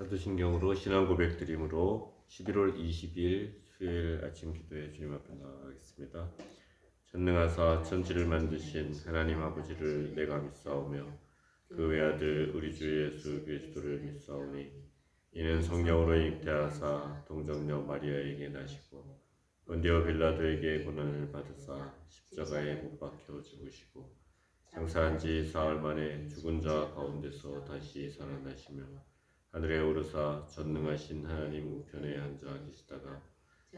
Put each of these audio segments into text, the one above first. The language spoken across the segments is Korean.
사도신경으로 신앙 고백 드림으로 11월 20일 수요일 아침 기도에 주님 앞에 나가겠습니다. 전능하사 천지를 만드신 하나님 아버지를 내가 믿사오며 그 외아들 우리 주 예수 그리스도를 믿사오니 이는 성령으로 잉태하사 동정녀 마리아에게 나시고 본디오 빌라도에게 고난을 받으사 십자가에 못 박혀 죽으시고 장사한 지 사흘 만에 죽은 자 가운데서 다시 살아나시며 하늘에 오르사 전능하신 하나님 우편에 앉아 계시다가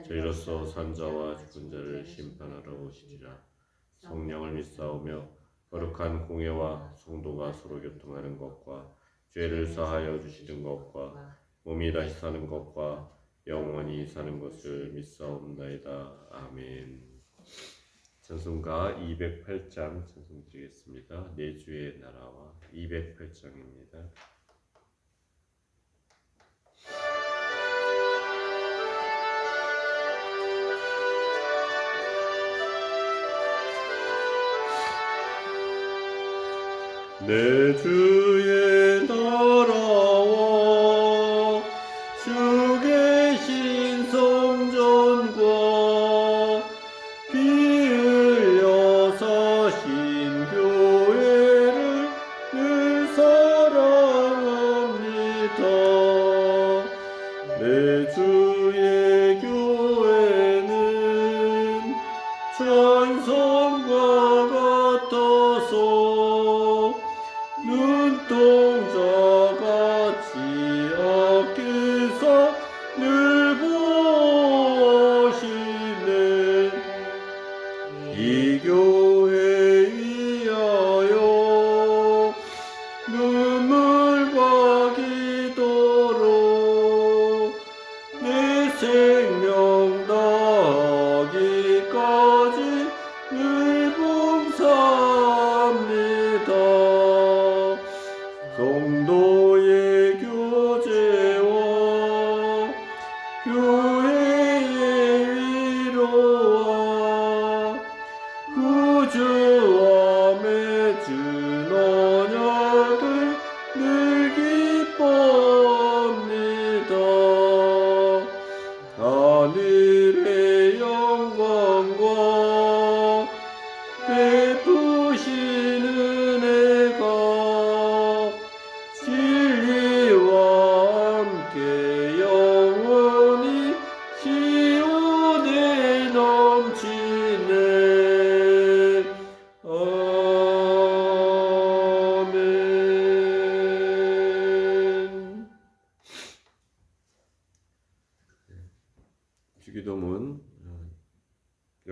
저희로서 산자와 죽은 자를 심판하러 오시리라 성령을 믿사오며 거룩한 공예와 성도가 서로 교통하는 것과 죄를 사하여 주시는 것과 몸이 다시 사는 것과 영원히 사는 것을 믿사옵나이다. 아멘. 찬송가 208장 찬송 드리겠습니다. 내 주의 나라와 208장입니다 내 주의 나라와 주 계신 성전과 피 흘려 사신 교회를 늘 사랑합니다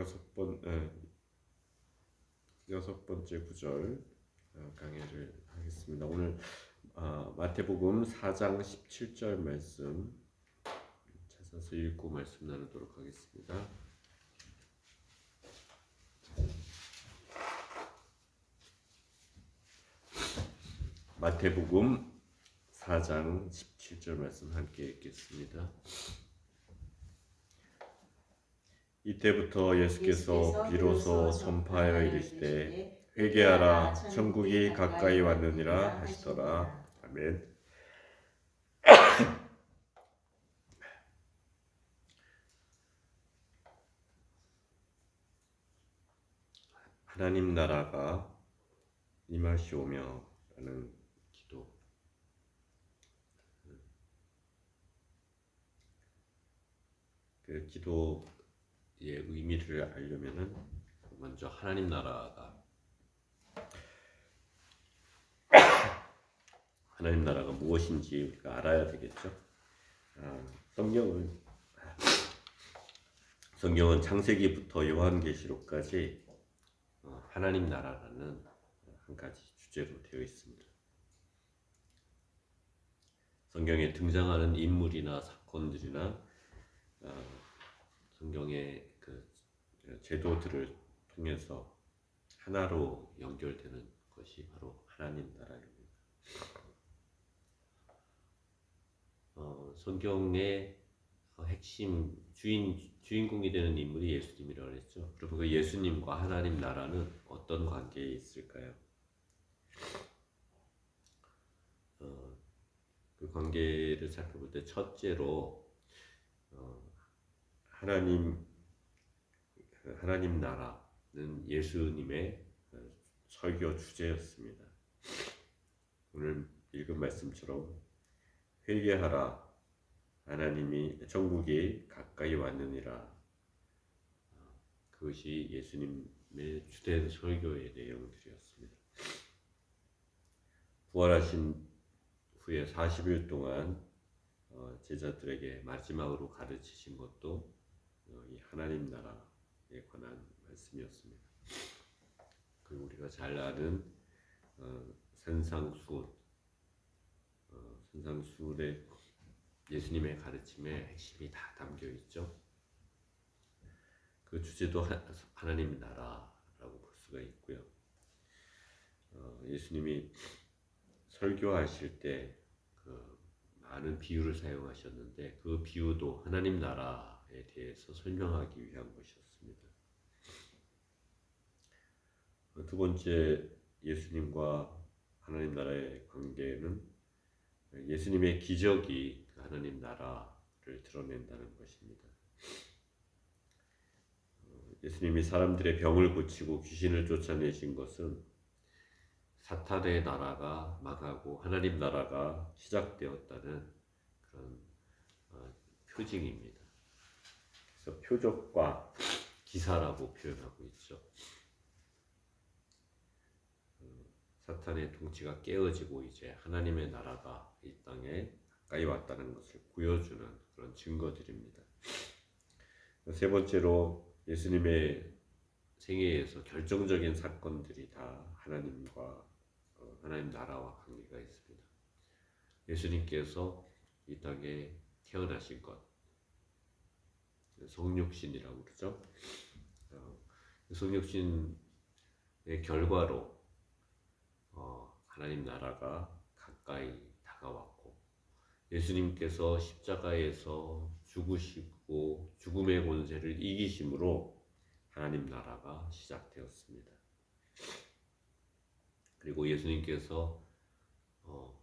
여섯 번 에, 여섯 번째 구절 어, 강의를 하겠습니다. 오늘 아, 마태복음 4장 17절 말씀 찾아서 읽고 말씀 나누도록 하겠습니다. 마태복음 4장 17절 말씀 함께 읽겠습니다. 이때부터 예수께서 비로소 선포하여 이르시되 회개하라 천국이 가까이 왔느니라. 하시더라. 아멘. 하나님 나라가 임하시오며 라는 기도. 그 기도 의 의미를 알려면은 먼저 하나님 나라가 하나님 나라가 무엇인지 우리가 알아야 되겠죠. 아, 성경은 성경은 창세기부터 요한계시록까지 어, 하나님 나라라는 한 가지 주제로 되어 있습니다. 성경에 등장하는 인물이나 사건들이나 어, 성경의 그 제도들을 통해서 하나로 연결되는 것이 바로 하나님 나라입니다. 어, 성경의 핵심 주인 주인공이 되는 인물이 예수님이라고 했죠. 그리고 그 예수님과 하나님 나라는 어떤 관계에 있을까요? 어, 그 관계를 살펴볼 때 첫째로 어, 하나님 하나님 나라는 예수님의 어, 설교 주제였습니다. 오늘 읽은 말씀처럼 회개하라 하나님이 천국이 가까이 왔느니라 어, 그것이 예수님의 주된 설교의 내용들이었습니다. 부활하신 후에 40일 동안 어, 제자들에게 마지막으로 가르치신 것도 어, 이 하나님 나라 에 관한 말씀이었습니다. 그리고 우리가 잘 아는 어, 산상수훈, 어, 산상수훈의 예수님의 가르침에 핵심이 다 담겨 있죠. 그 주제도 하, 하나님 나라라고 볼 수가 있고요. 어, 예수님이 설교하실 때 그 많은 비유를 사용하셨는데 그 비유도 하나님 나라에 대해서 설명하기 위한 것이었습니다. 어, 두 번째 예수님과 하나님 나라의 관계는 예수님의 기적이 그 하나님 나라를 드러낸다는 것입니다. 어, 예수님이 사람들의 병을 고치고 귀신을 쫓아내신 것은 사탄의 나라가 망하고 하나님 나라가 시작되었다는 그런 어, 표징입니다. 그래서 표적과 기사라고 표현하고 있죠. 어, 사탄의 통치가 깨어지고 이제 하나님의 나라가 이 땅에 가까이 왔다는 것을 보여주는 그런 증거들입니다. 세 번째로 예수님의 생애에서 결정적인 사건들이 다 하나님과 어, 하나님 나라와 관계가 있습니다. 예수님께서 이 땅에 태어나신 것, 성육신이라고 그러죠. 어, 성육신의 결과로 어, 하나님 나라가 가까이 다가왔고 예수님께서 십자가에서 죽으시고 죽음의 권세를 이기심으로 하나님 나라가 시작되었습니다. 그리고 예수님께서 어,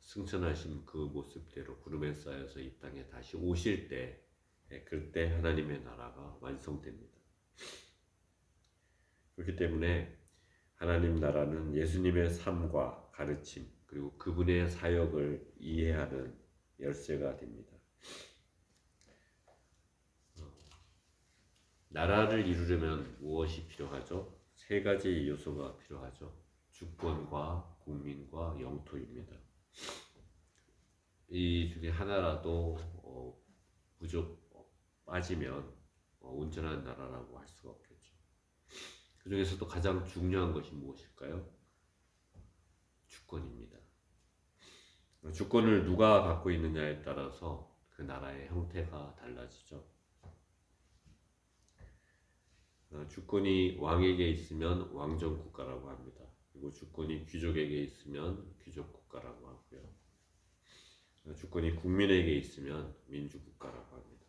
승천하신 그 모습대로 구름에 쌓여서 이 땅에 다시 오실 때 예, 그때 하나님의 나라가 완성됩니다. 그렇기 때문에 하나님 나라는 예수님의 삶과 가르침 그리고 그분의 사역을 이해하는 열쇠가 됩니다. 어, 나라를 이루려면 무엇이 필요하죠? 세 가지 요소가 필요하죠. 주권과 국민과 영토입니다. 이 중에 하나라도 어, 부족 어, 빠지면 어, 온전한 나라라고 할 수가 없겠죠. 그 중에서도 가장 중요한 것이 무엇일까요? 주권입니다. 주권을 누가 갖고 있느냐에 따라서 그 나라의 형태가 달라지죠. 어, 주권이 왕에게 있으면 왕정 국가라고 합니다. 그리고 주권이 귀족에게 있으면 귀족 국가라고 하고요. 어, 주권이 국민에게 있으면 민주 국가라고 합니다.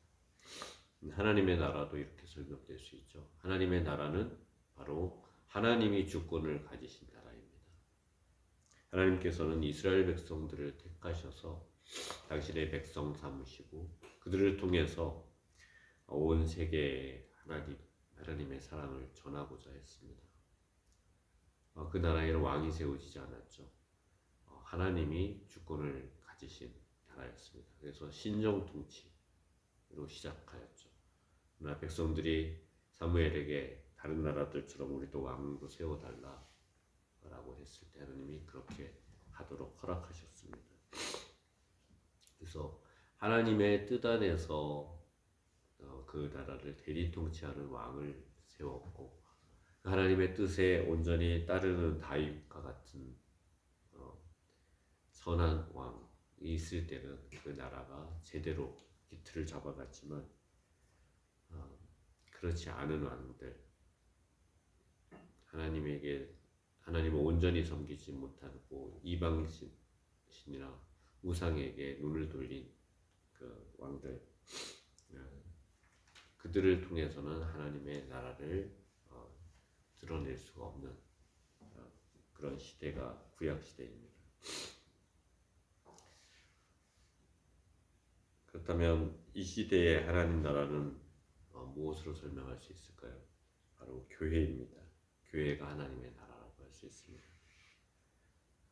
하나님의 나라도 이렇게 설명될 수 있죠. 하나님의 나라는 바로 하나님이 주권을 가지신 나라입니다. 하나님께서는 이스라엘 백성들을 택하셔서 당신의 백성 삼으시고 그들을 통해서 온 세계에 하나님 하나님의 사랑을 전하고자 했습니다. 어, 그 나라에는 왕이 세워지지 않았죠. 어, 하나님이 주권을 가지신 나라였습니다. 그래서 신정 통치로 시작하였죠. 그러나 백성들이 사무엘에게 다른 나라들처럼 우리도 왕도 세워달라 라고 했을 때 하나님이 그렇게 하도록 허락하셨습니다. 그래서 하나님의 뜻 안에서 어, 그 나라를 대리 통치하는 왕을 세웠고 하나님의 뜻에 온전히 따르는 다윗과 같은 어, 선한 왕이 있을 때는 그 나라가 제대로 기틀을 잡아갔지만 어, 그렇지 않은 왕들 하나님에게 하나님을 온전히 섬기지 못하고 이방 신이나 우상에게 눈을 돌린 그 왕들 어, 그들을 통해서는 하나님의 나라를 어, 드러낼 수가 없는 어, 그런 시대가 구약 시대입니다. 그렇다면 이 시대의 하나님 나라는 어, 무엇으로 설명할 수 있을까요? 바로 교회입니다. 교회가 하나님의 나라라고 할 수 있습니다.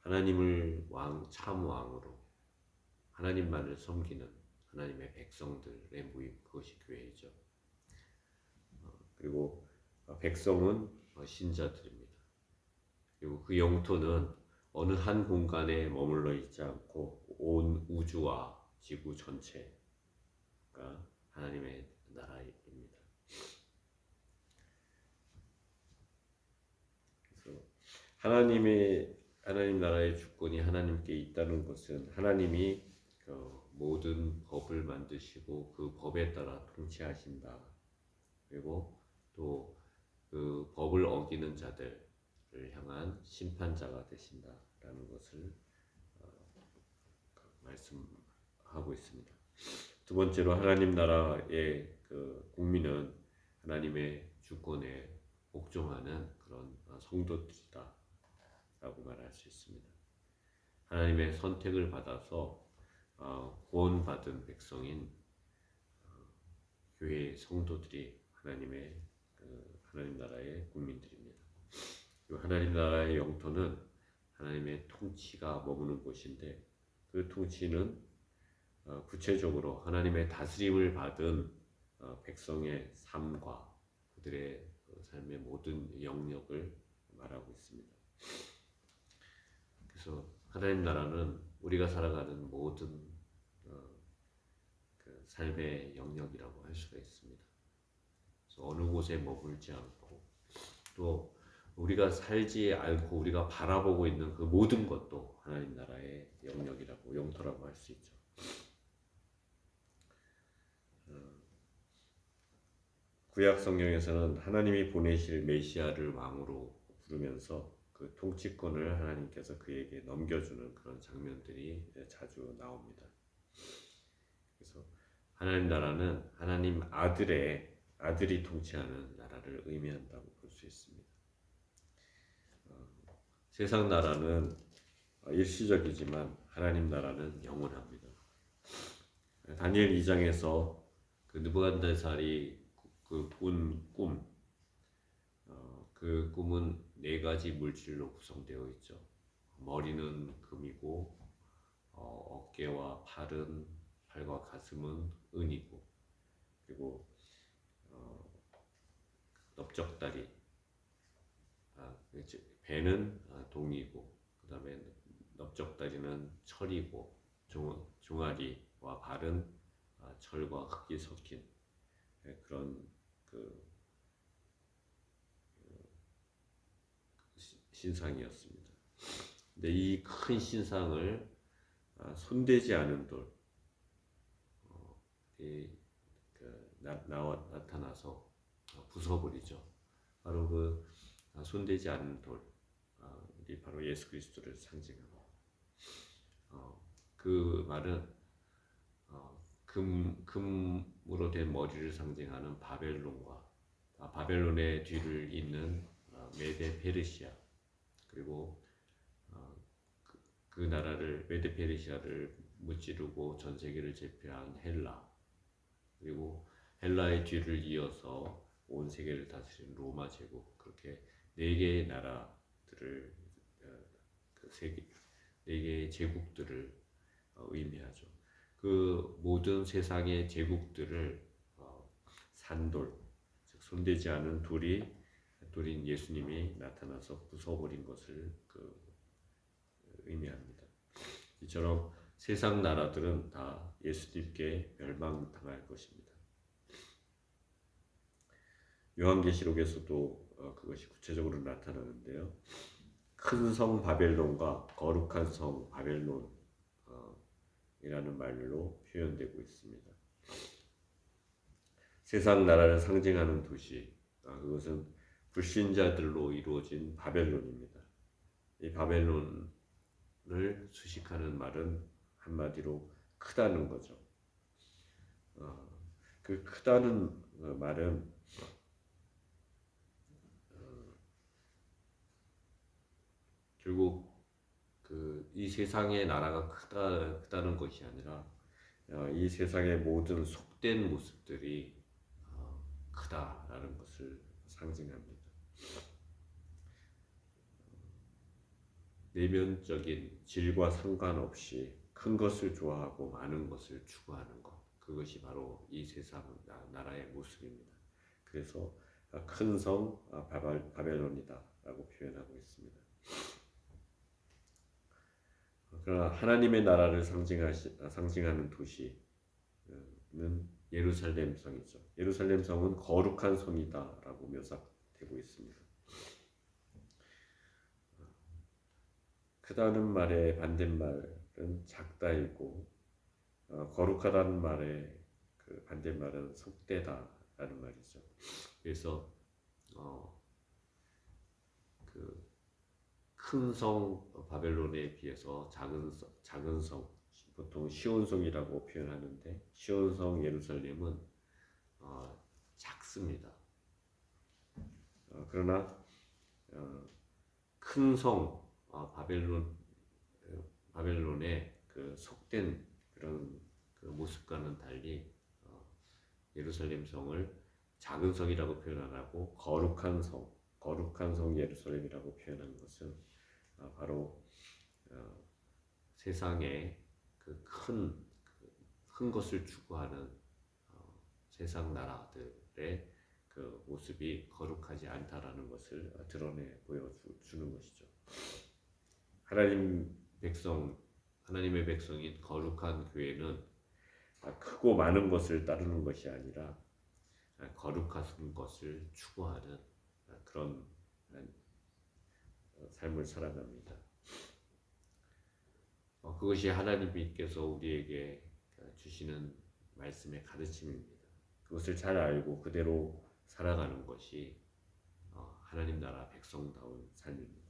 하나님을 왕, 참 왕으로 하나님만을 섬기는 하나님의 백성들의 모임 그것이 교회이죠. 어, 그리고 어, 백성은 어, 신자들입니다. 그리고 그 영토는 어느 한 공간에 머물러 있지 않고 온 우주와 지구 전체가 하나님의 나라입니다. 그래서 하나님의 하나님 나라의 주권이 하나님께 있다는 것은 하나님이 그 모든 법을 만드시고 그 법에 따라 통치하신다. 그리고 또 그 법을 어기는 자들을 향한 심판자가 되신다라는 것을 어, 말씀하고 있습니다. 두 번째로 하나님 나라의 그 국민은 하나님의 주권에 복종하는 그런 성도들이다 라고 말할 수 있습니다. 하나님의 선택을 받아서 어, 구원받은 백성인 어, 교회 성도들이 하나님의 그 하나님 나라의 국민들입니다. 하나님 나라의 영토는 하나님의 통치가 머무는 곳인데 그 통치는 어, 구체적으로 하나님의 다스림을 받은 백성의 삶과 그들의 그 삶의 모든 영역을 말하고 있습니다. 그래서 하나님 나라는 우리가 살아가는 모든 그 삶의 영역이라고 할 수가 있습니다. 어느 곳에 머물지 않고 또 우리가 살지 않고 우리가 바라보고 있는 그 모든 것도 하나님 나라의 영역이라고 영토라고 할 수 있죠. 어, 구약 성경에서는 하나님이 보내실 메시아를 왕으로 부르면서 그 통치권을 하나님께서 그에게 넘겨주는 그런 장면들이 자주 나옵니다. 그래서 하나님 나라는 하나님 아들의 아들이 통치하는 나라를 의미한다고 볼 수 있습니다. 어, 세상 나라는 일시적이지만 하나님 나라는 영원합니다. 다니엘 2장에서 그 느부갓네살이 그꾼 꿈, 어, 그 꿈은 네 가지 물질로 구성되어 있죠. 머리는 금이고 어, 어깨와 팔은 팔과 가슴은 은이고 그리고 넓적다리, 아, 배는 아, 동이고 그 다음에 넓적다리는 철이고 종, 종아리와 발은 아, 철과 흙이 섞인 네, 그런 그, 그 신상이었습니다. 근데 이 큰 신상을 손대지 않은 돌, 어, 이, 그, 나, 나와, 나타나서 부숴버리죠. 바로 그 아, 손대지 않는 돌이 아, 바로 예수 그리스도를 상징합니다. 어, 그 말은 어, 금, 금으로 된 머리를 상징하는 바벨론과 아, 바벨론의 뒤를 잇는 메데 페르시아 그리고 그, 그 나라를 메데 페르시아를 무찌르고 전 세계를 제패한 헬라 그리고 헬라의 뒤를 이어서 온 세계를 다스린 로마 제국 그렇게 네 개의 나라들을 어, 그 세계 네 개의 제국들을 어, 의미하죠. 그 모든 세상의 제국들을 어, 산돌 즉 손대지 않은 돌이 돌인 예수님이 나타나서 부숴버린 것을 그 의미합니다. 이처럼 세상 나라들은 다 예수님께 멸망당할 것입니다. 요한계시록에서도 어, 그것이 구체적으로 나타나는데요. 큰 성 바벨론과 거룩한 성 바벨론이라는 말로 표현되고 있습니다. 세상 나라를 상징하는 도시, 아, 그것은 불신자들로 이루어진 바벨론입니다. 이 바벨론을 수식하는 말은 한마디로 크다는 거죠. 어, 그 크다는 어, 말은 결국 그 이 세상의 나라가 크다 크다는 것이 아니라 어, 이 세상의 모든 속된 모습들이 어, 크다라는 것을 상징합니다. 내면적인 질과 상관없이 큰 것을 좋아하고 많은 것을 추구하는 것 그것이 바로 이 세상 나- 나라의 모습입니다. 그래서 큰 성 바벨론이다라고 표현하고 있습니다. 그러나 하나님의 나라를 상징하시, 상징하는 도시는 예루살렘 성이죠. 예루살렘 성은 거룩한 성이다라고 묘사 되고 있습니다. 크다는 말의 반대말은 작다이고 어, 거룩하다는 말의 그 반대말은 속되다라는 말이죠. 그래서 어, 그 큰 성 바벨론에 비해서 작은 성, 작은 성 보통 시온성이라고 표현하는데 시온성 예루살렘은 어, 작습니다. 어, 그러나 어, 큰성 어, 바벨론 어, 바벨론의 그 속된 그런 그 모습과는 달리 어, 예루살렘 성을 작은 성이라고 표현 안 하고 거룩한 성, 거룩한 성 예루살렘이라고 표현한 것은 어, 바로 어, 세상에 그큰큰 큰 것을 추구하는 어, 세상 나라들의 그 모습이 거룩하지 않다라는 것을 어, 드러내 보여주는 것이죠. 하나님 백성 하나님의 백성인 거룩한 교회는 아, 크고 많은 것을 따르는 것이 아니라 아, 거룩한 것을 추구하는 아, 그런 어, 삶을 살아갑니다. 어, 그것이 하나님께서 우리에게 주시는 말씀의 가르침입니다. 그것을 잘 알고 그대로 살아가는 것이 어, 하나님 나라 백성다운 삶입니다.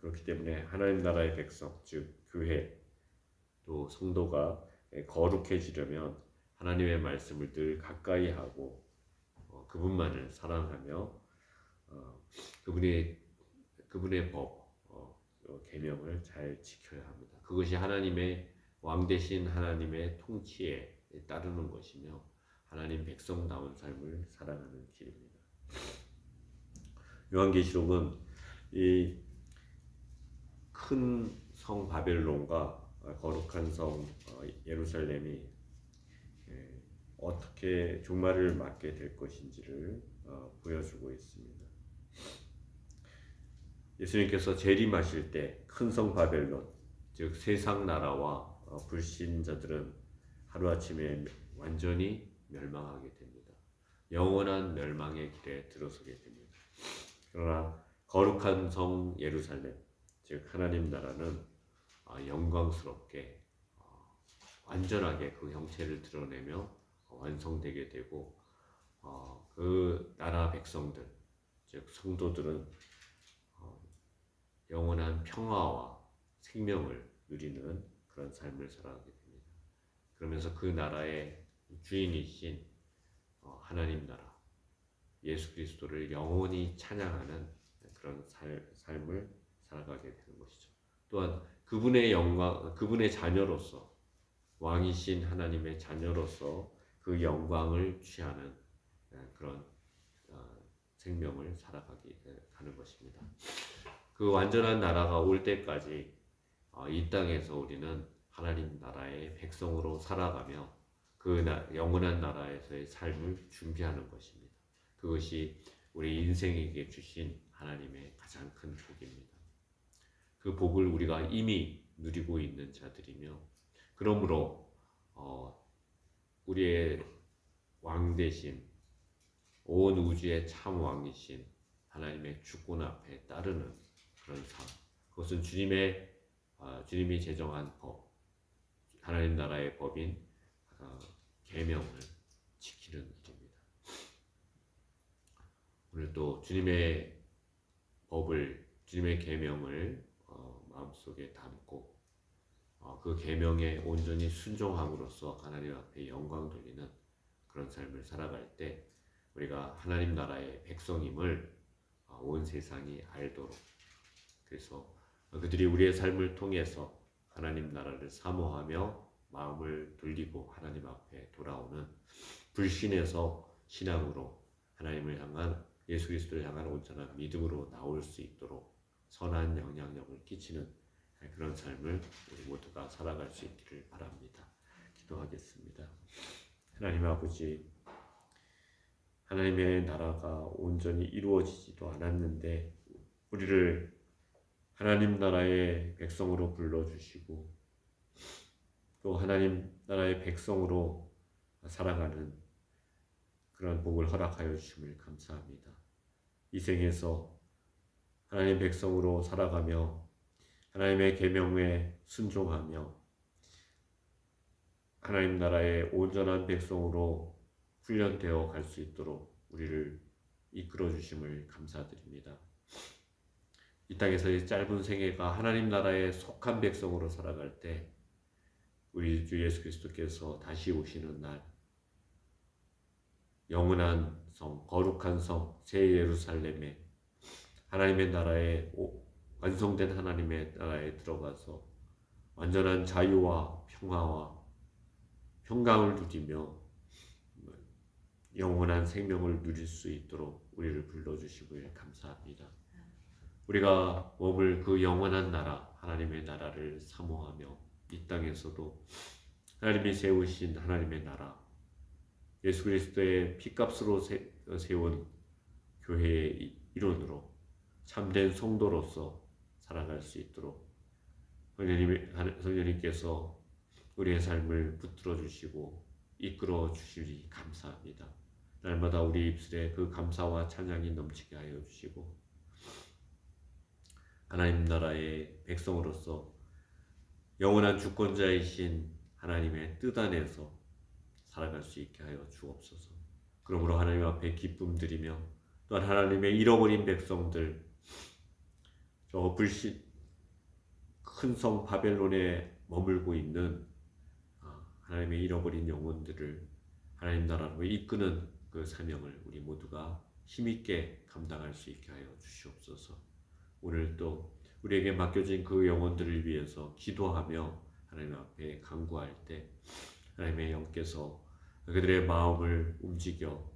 그렇기 때문에 하나님 나라의 백성, 즉 교회 또 성도가 거룩해지려면 하나님의 말씀을 늘 가까이 하고 어, 그분만을 사랑하며 어, 그분의 그분의 법 어, 계명을 잘 지켜야 합니다. 그것이 하나님의 왕 대신 하나님의 통치에 따르는 것이며 하나님 백성다운 삶을 살아가는 길입니다. 요한계시록은 이 큰 성 바벨론과 거룩한 성 예루살렘이 예, 어떻게 종말을 맞게 될 것인지를 어, 보여주고 있습니다. 예수님께서 재림하실 때 큰 성 바벨론, 즉 세상 나라와 어, 불신자들은 하루아침에 완전히 멸망하게 됩니다. 영원한 멸망의 길에 들어서게 됩니다. 그러나 거룩한 성 예루살렘, 즉 하나님 나라는 어, 영광스럽게 어, 완전하게 그 형체를 드러내며 완성되게 되고 그 나라 백성들, 즉 성도들은 영원한 평화와 생명을 누리는 그런 삶을 살아가게 됩니다. 그러면서 그 나라의 주인이신 어, 하나님 나라, 예수 그리스도를 영원히 찬양하는 그런 살, 삶을 살아가게 되는 것이죠. 또한 그분의 영광, 그분의 자녀로서 왕이신 하나님의 자녀로서 그 영광을 취하는 그런 어, 생명을 살아가게 가는 것입니다. 그 완전한 나라가 올 때까지 어, 이 땅에서 우리는 하나님 나라의 백성으로 살아가며 그 영원한 나라에서의 삶을 준비하는 것입니다. 그것이 우리 인생에게 주신 하나님의 가장 큰 복입니다. 그 복을 우리가 이미 누리고 있는 자들이며 그러므로 어, 우리의 왕 대신 온 우주의 참 왕이신 하나님의 주권 앞에 따르는 그런 삶. 그것은 주님의 어, 주님이 제정한 법, 하나님 나라의 법인 어, 계명을 지키는 일입니다. 오늘 또 주님의 법을 주님의 계명을 어, 마음속에 담고 어, 그 계명에 온전히 순종함으로써 하나님 앞에 영광 돌리는 그런 삶을 살아갈 때 우리가 하나님 나라의 백성임을 어, 온 세상이 알도록 그래서 그들이 우리의 삶을 통해서 하나님 나라를 사모하며 마음을 돌리고 하나님 앞에 돌아오는 불신에서 신앙으로 하나님을 향한 예수 그리스도를 향한 온전한 믿음으로 나올 수 있도록 선한 영향력을 끼치는 그런 삶을 우리 모두가 살아갈 수 있기를 바랍니다. 기도하겠습니다. 하나님 아버지, 하나님의 나라가 온전히 이루어지지도 않았는데 우리를 하나님 나라의 백성으로 불러주시고 또 하나님 나라의 백성으로 살아가는 그런 복을 허락하여 주심을 감사합니다. 이 생에서 하나님 백성으로 살아가며 하나님의 계명에 순종하며 하나님 나라의 온전한 백성으로 훈련되어 갈 수 있도록 우리를 이끌어 주심을 감사드립니다. 이 땅에서의 짧은 생애가 하나님 나라에 속한 백성으로 살아갈 때 우리 주 예수 그리스도께서 다시 오시는 날 영원한 성, 거룩한 성, 새 예루살렘에 하나님의 나라에 완성된 하나님의 나라에 들어가서 완전한 자유와 평화와 평강을 누리며 영원한 생명을 누릴 수 있도록 우리를 불러주시길 감사합니다. 우리가 몸을 그 영원한 나라, 하나님의 나라를 사모하며 이 땅에서도 하나님이 세우신 하나님의 나라, 예수 그리스도의 피값으로 세운 교회의 일원으로 참된 성도로서 살아갈 수 있도록 성령님께서 우리의 삶을 붙들어 주시고 이끌어 주시리 감사합니다. 날마다 우리 입술에 그 감사와 찬양이 넘치게 하여 주시고 하나님 나라의 백성으로서 영원한 주권자이신 하나님의 뜻 안에서 살아갈 수 있게 하여 주옵소서. 그러므로 하나님 앞에 기쁨 드리며 또한 하나님의 잃어버린 백성들 저 불신 큰 성 바벨론에 머물고 있는 아, 하나님의 잃어버린 영혼들을 하나님 나라로 이끄는 그 사명을 우리 모두가 힘있게 감당할 수 있게 하여 주시옵소서. 오늘 또 우리에게 맡겨진 그 영혼들을 위해서 기도하며 하나님 앞에 간구할 때 하나님의 영께서 그들의 마음을 움직여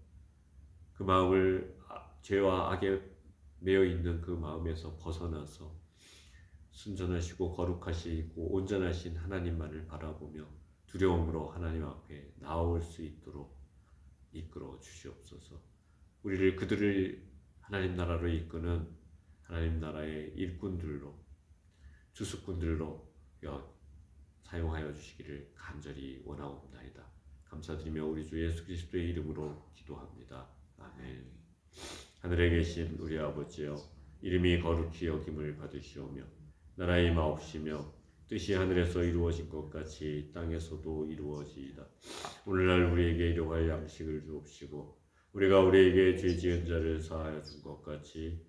그 마음을 아, 죄와 악에 매여 있는 그 마음에서 벗어나서 순전하시고 거룩하시고 온전하신 하나님만을 바라보며 두려움으로 하나님 앞에 나올 수 있도록 이끌어 주시옵소서. 우리를 그들을 하나님 나라로 이끄는 하나님 나라의 일꾼들로 주수꾼들로 사용하여 주시기를 간절히 원하옵나이다. 감사드리며 우리 주 예수 그리스도의 이름으로 기도합니다. 아멘. 하늘에 계신 우리 아버지여 이름이 거룩히 여김을 받으시오며 나라의 임하옵시며 뜻이 하늘에서 이루어진 것 같이 땅에서도 이루어지이다. 오늘날 우리에게 일용할 양식을 주옵시고 우리가 우리에게 죄 지은 자를 사하여 준 것 같이